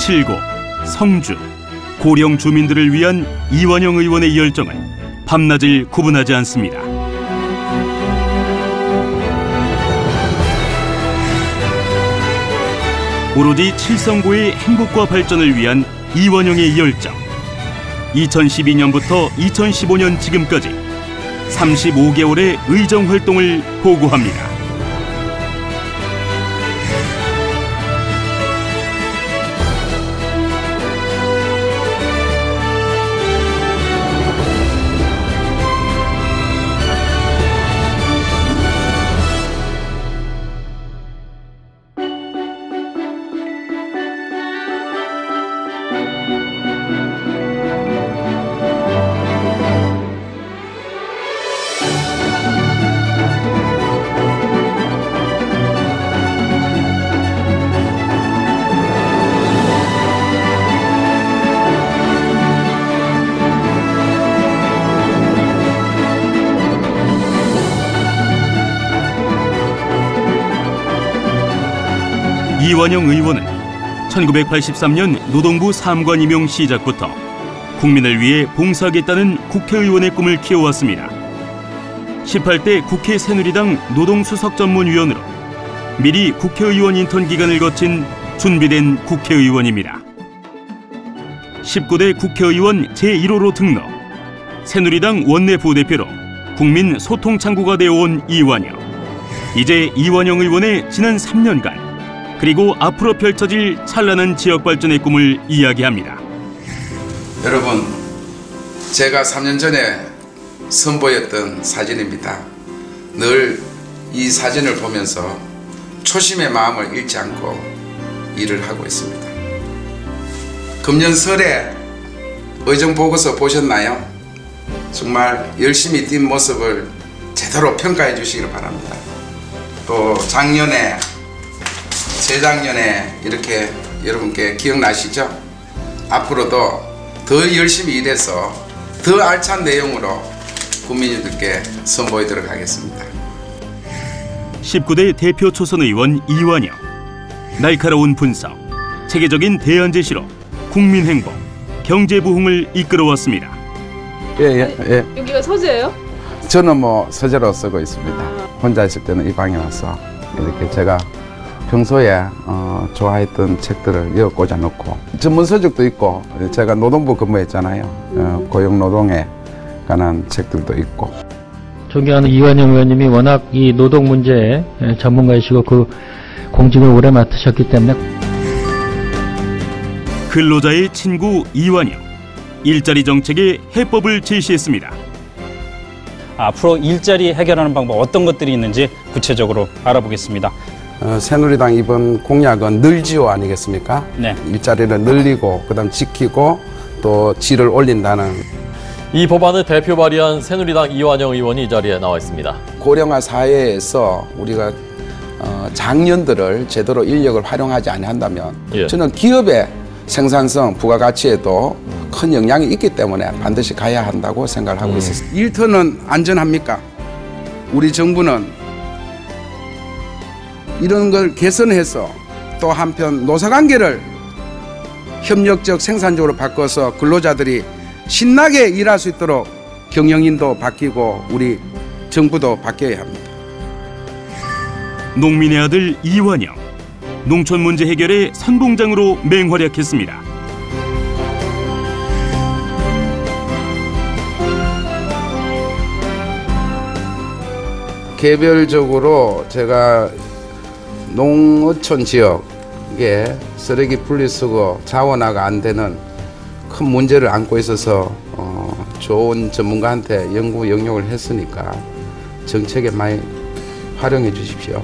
칠곡, 성주, 고령 주민들을 위한 이완영 의원의 열정은 밤낮을 구분하지 않습니다. 오로지 칠성고의 행복과 발전을 위한 이완영의 열정. 2012년부터 2015년 지금까지 35개월의 의정 활동을 보고합니다. 이완영 의원은 1983년 노동부 사무관 임용 시작부터 국민을 위해 봉사하겠다는 국회의원의 꿈을 키워왔습니다. 18대 국회 새누리당 노동수석전문위원으로 미리 국회의원 인턴 기간을 거친 준비된 국회의원입니다. 19대 국회의원 제1호로 등록, 새누리당 원내 부대표로 국민 소통 창구가 되어온 이완영. 이제 이완영 의원의 지난 3년간 그리고 앞으로 펼쳐질 찬란한 지역 발전의 꿈을 이야기합니다. 여러분, 제가 3년 전에 선보였던 사진입니다. 늘 이 사진을 보면서 초심의 마음을 잃지 않고 일을 하고 있습니다. 금년 설에 의정 보고서 보셨나요? 정말 열심히 뛴 모습을 제대로 평가해 주시기를 바랍니다. 또 작년에 재작년에 이렇게 여러분께 기억나시죠? 앞으로도 더 열심히 일해서 더 알찬 내용으로 국민들께 선보이도록 하겠습니다. 19대 대표 초선 의원 이완영 날카로운 분석, 체계적인 대안 제시로 국민 행복, 경제 부흥을 이끌어왔습니다. 예, 예, 예. 여기가 서재예요? 저는 뭐 서재로 쓰고 있습니다. 혼자 있을 때는 이 방에 와서 이렇게 제가 평소에 어, 좋아했던 책들을 여기 꽂아놓고 전문 서적도 있고 제가 노동부 근무했잖아요. 어, 고용노동에 관한 책들도 있고 존경하는 이완영 의원님이 워낙 이 노동 문제에 전문가이시고 그 공직을 오래 맡으셨기 때문에 근로자의 친구 이완영 일자리 정책의 해법을 제시했습니다. 앞으로 일자리 해결하는 방법 어떤 것들이 있는지 구체적으로 알아보겠습니다. 어, 새누리당 이번 공약은 늘지오 아니겠습니까? 네. 일자리를 늘리고 그다음 지키고 또 질을 올린다는 이 법안을 대표 발의한 새누리당 이완영 의원이 이 자리에 나와 있습니다. 고령화 사회에서 우리가 어, 장년들을 제대로 인력을 활용하지 아니한다면 예. 저는 기업의 생산성, 부가가치에도 큰 영향이 있기 때문에 반드시 가야 한다고 생각을 하고 있습니다. 일터는 안전합니까? 우리 정부는 이런 걸 개선해서 또 한편 노사관계를 협력적 생산적으로 바꿔서 근로자들이 신나게 일할 수 있도록 경영인도 바뀌고 우리 정부도 바뀌어야 합니다. 농민의 아들 이완영 농촌 문제 해결의 선봉장으로 맹활약했습니다. 개별적으로 제가 농어촌 지역에 쓰레기 분리수거 자원화가 안 되는 큰 문제를 안고 있어서 어, 좋은 전문가한테 연구 영역을 했으니까 정책에 많이 활용해 주십시오.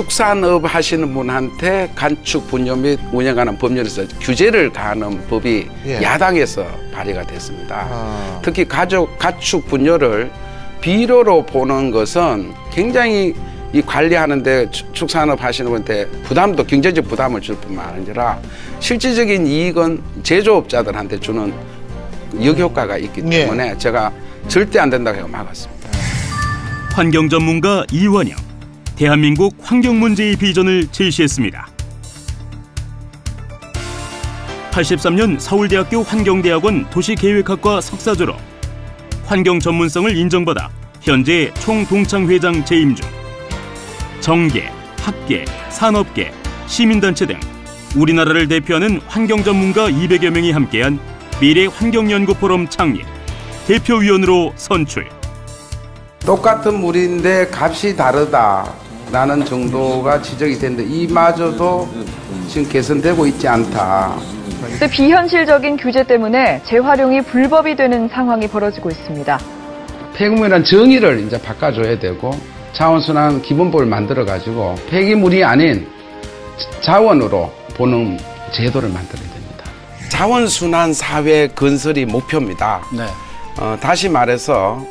축산업 하시는 분한테 간축 분뇨 및 운영하는 법률에서 규제를 가하는 법이 예. 야당에서 발의가 됐습니다. 아. 특히 가족 가축 분뇨를 비료로 보는 것은 굉장히 이 관리하는데 축- 축산업 하시는 분한테 부담도 경제적 부담을 줄 뿐만 아니라 실질적인 이익은 제조업자들한테 주는 역효과가 있기 예. 때문에 제가 절대 안 된다고 해서 막았습니다. 환경 전문가 이완영, 대한민국 환경 문제의 비전을 제시했습니다. 83년 서울대학교 환경대학원 도시계획학과 석사 졸업, 환경 전문성을 인정받아 현재 총동창회장 재임 중. 정계, 학계, 산업계, 시민단체 등 우리나라를 대표하는 환경 전문가 200여 명이 함께한 미래 환경연구 포럼 창립, 대표위원으로 선출. 똑같은 물인데 값이 다르다 라는 정도가 지적이 됐는데 이마저도 지금 개선되고 있지 않다. 근데 비현실적인 규제 때문에 재활용이 불법이 되는 상황이 벌어지고 있습니다. 폐기물이란 정의를 이제 바꿔줘야 되고 자원순환 기본법을 만들어 가지고 폐기물이 아닌 자원으로 보는 제도를 만들어야 됩니다. 자원순환 사회 건설이 목표입니다. 어, 다시 말해서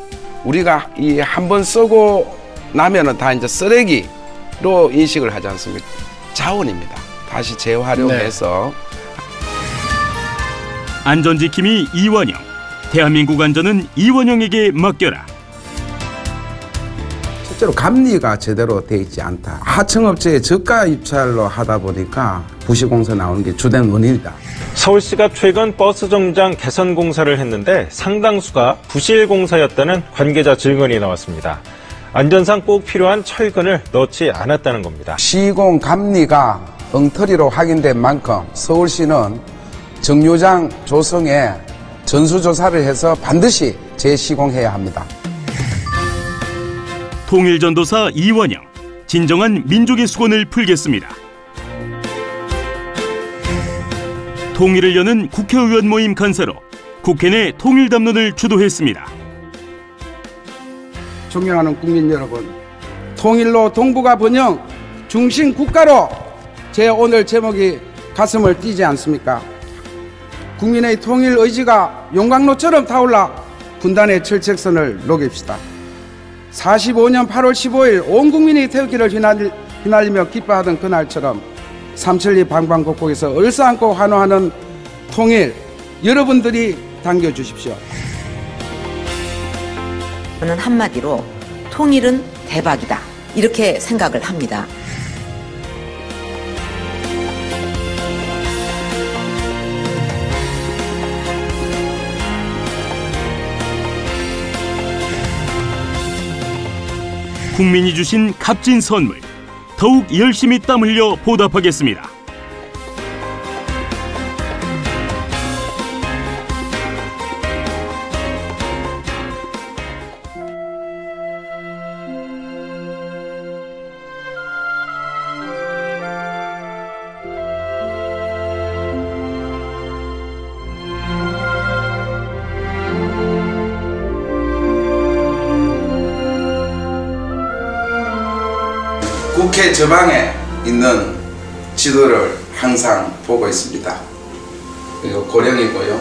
우리가 이 한 번 쓰고 나면은 다 이제 쓰레기로 인식을 하지 않습니까? 자원입니다. 다시 재활용해서 안전지킴이 이완영, 대한민국 안전은 이완영에게 맡겨라. 실제로 감리가 제대로 돼 있지 않다. 하청업체의 저가 입찰로 하다 보니까 부시공사 나오는 게 주된 원인이다. 서울시가 최근 버스 정장 개선 공사를 했는데 상당수가 부실 공사였다는 관계자 증언이 나왔습니다. 안전상 꼭 필요한 철근을 넣지 않았다는 겁니다. 시공 감리가 엉터리로 확인된 만큼 서울시는 정류장 조성에 전수조사를 해서 반드시 재시공해야 합니다. 통일전도사 이완영, 진정한 민족의 수건을 풀겠습니다. 통일을 여는 국회의원 모임 간사로 국회 내 통일 담론을 주도했습니다. 존경하는 국민 여러분, 통일로 동북아 번영 중심 국가로 제 오늘 제목이 가슴을 뛰지 않습니까? 국민의 통일 의지가 용광로처럼 타올라 분단의 철책선을 녹입시다. 45년 8월 15일 온 국민이 태극기를 휘날리, 휘날리며 기뻐하던 그날처럼 삼천리 방방곡곡에서 얼싸안고 환호하는 통일 여러분들이 당겨주십시오. 저는 한마디로 통일은 대박이다. 이렇게 생각을 합니다. 국민이 주신 값진 선물, 더욱 열심히 땀 흘려 보답하겠습니다. 국회 저방에 있는 지도를 항상 보고 있습니다. 그리고 고령이고요.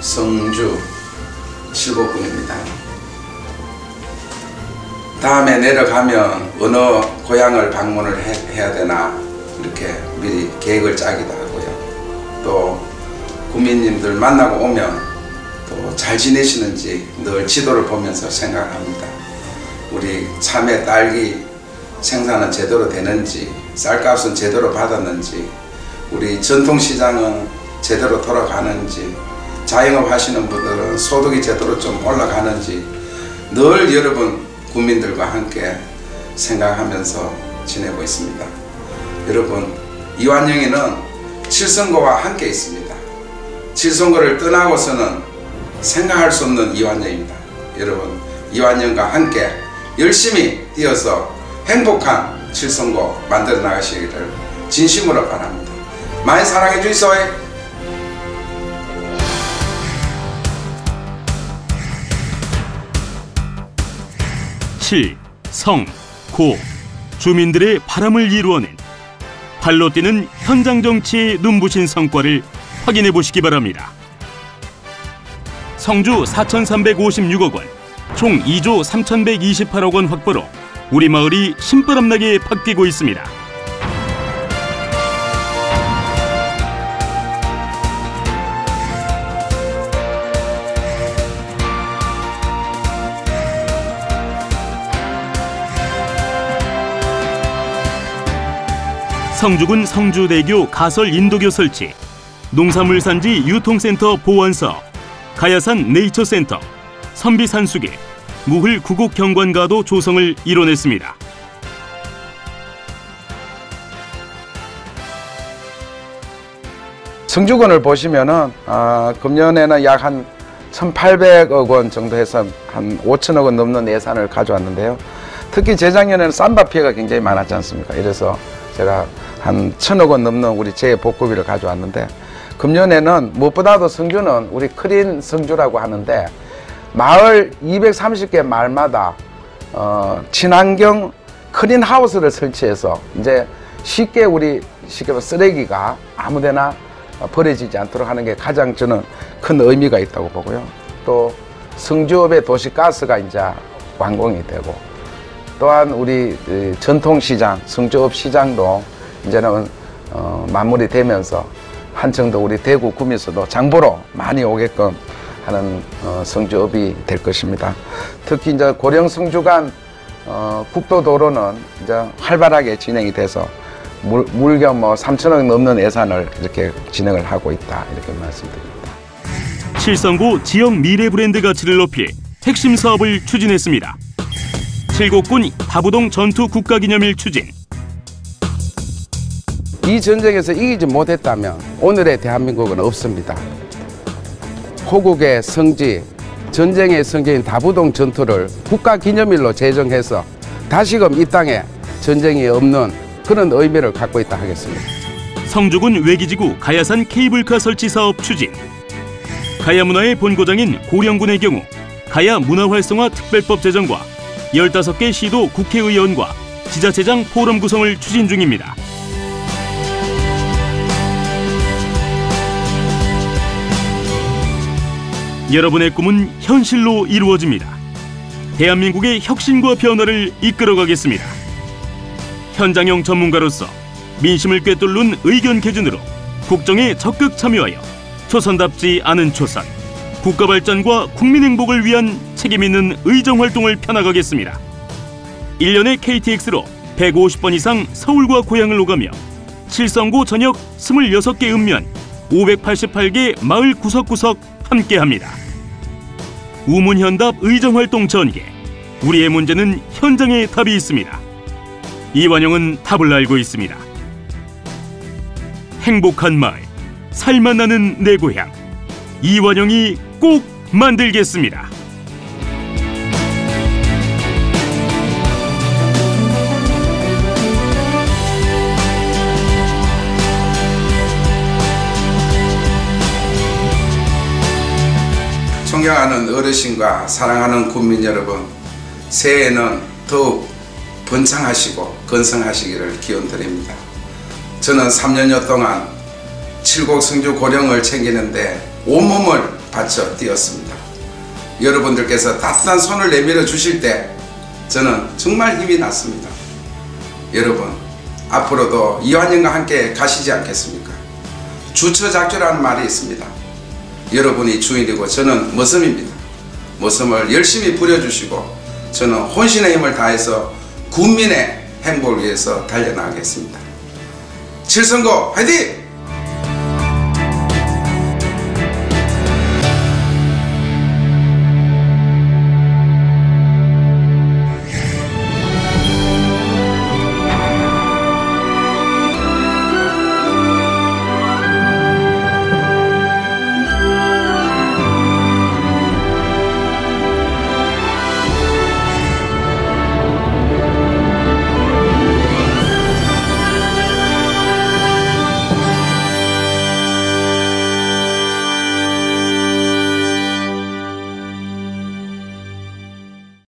성주 7곳군입니다. 다음에 내려가면 어느 고향을 방문을 해, 해야 되나 이렇게 미리 계획을 짜기도 하고요. 또 국민님들 만나고 오면 또 잘 지내시는지 늘 지도를 보면서 생각합니다. 우리 참외 딸기 생산은 제대로 되는지 쌀값은 제대로 받았는지 우리 전통시장은 제대로 돌아가는지 자영업 하시는 분들은 소득이 제대로 좀 올라가는지 늘 여러분 국민들과 함께 생각하면서 지내고 있습니다. 여러분 이완영이는 칠성고와 함께 있습니다. 칠성고를 떠나고서는 생각할 수 없는 이완영입니다. 여러분 이완영과 함께 열심히 뛰어서 행복한 칠성고 만들어 나가시기를 진심으로 바랍니다. 많이 사랑해 주이소. 7. 성, 고, 주민들의 바람을 이루어낸 발로 뛰는 현장 정치의 눈부신 성과를 확인해 보시기 바랍니다. 성주 4,356억 원, 총 2조 3,128억 원 확보로 우리 마을이 신바람나게 바뀌고 있습니다. 성주군 성주대교 가설 인도교 설치, 농산물 산지 유통센터 보완서, 가야산 네이처센터, 선비산수길, 무흘 구곡 경관가도 조성을 이뤄냈습니다. 성주군을 보시면은 아, 금년에는 약 한 1,800억 원 정도 해서 한 5천억 원 넘는 예산을 가져왔는데요. 특히 재작년에는 쌈바 피해가 굉장히 많았지 않습니까? 이래서 제가 한 천억 원 넘는 우리 재복구비를 가져왔는데 금년에는 무엇보다도 성주는 우리 크린 성주라고 하는데 마을 230개 마을마다 어, 친환경 크린 하우스를 설치해서 이제 쉽게 우리 쉽게 쓰레기가 아무데나 버려지지 않도록 하는 게 가장 저는 큰 의미가 있다고 보고요. 또 성주업의 도시가스가 이제 완공이 되고 또한 우리 이 전통시장, 성주업 시장도 이제는 어, 마무리되면서 한층 더 우리 대구 구민수도 장보러 많이 오게끔 하는 어, 성주업이 될 것입니다. 특히 이제 고령 성주간 어, 국도도로는 이제 활발하게 진행이 돼서 물, 물경 뭐 3천억 넘는 예산을 이렇게 진행을 하고 있다 이렇게 말씀드립니다. 칠성구 지역 미래 브랜드 가치를 높이 핵심 사업을 추진했습니다. 칠곡군 다부동 전투 국가기념일 추진, 이 전쟁에서 이기지 못했다면 오늘의 대한민국은 없습니다. 호국의 성지, 전쟁의 성지인 다부동 전투를 국가기념일로 제정해서 다시금 이 땅에 전쟁이 없는 그런 의미를 갖고 있다 하겠습니다. 성주군 외기지구 가야산 케이블카 설치 사업 추진, 가야 문화의 본고장인 고령군의 경우 가야 문화활성화 특별법 제정과 15개 시도 국회의원과 지자체장 포럼 구성을 추진 중입니다. 여러분의 꿈은 현실로 이루어집니다. 대한민국의 혁신과 변화를 이끌어가겠습니다. 현장형 전문가로서 민심을 꿰뚫는 의견 개진으로 국정에 적극 참여하여 조선답지 않은 조선, 국가 발전과 국민 행복을 위한 책임 있는 의정 활동을 펴나가겠습니다. 1년에 KTX로 150번 이상 서울과 고향을 오가며 칠성고 전역 26개 읍면 588개 마을 구석구석 함께합니다. 우문현답 의정활동 전개 우리의 문제는 현장에 답이 있습니다. 이완영은 답을 알고 있습니다. 행복한 마을, 살만 나는 내 고향 이완영이 꼭 만들겠습니다. 존경하는 어르신과 사랑하는 국민 여러분, 새해에는 더욱 번창하시고 건성하시기를 기원드립니다. 저는 3년여 동안 칠곡 성주 고령을 챙기는데 온몸을 바쳐 뛰었습니다. 여러분들께서 따뜻한 손을 내밀어 주실 때 저는 정말 힘이 났습니다. 여러분, 앞으로도 이완영과 함께 가시지 않겠습니까? 주처작주라는 말이 있습니다. 여러분이 주인이고 저는 머슴입니다. 머슴을 열심히 부려주시고 저는 혼신의 힘을 다해서 국민의 행복을 위해서 달려나가겠습니다. 칠성고 화이팅!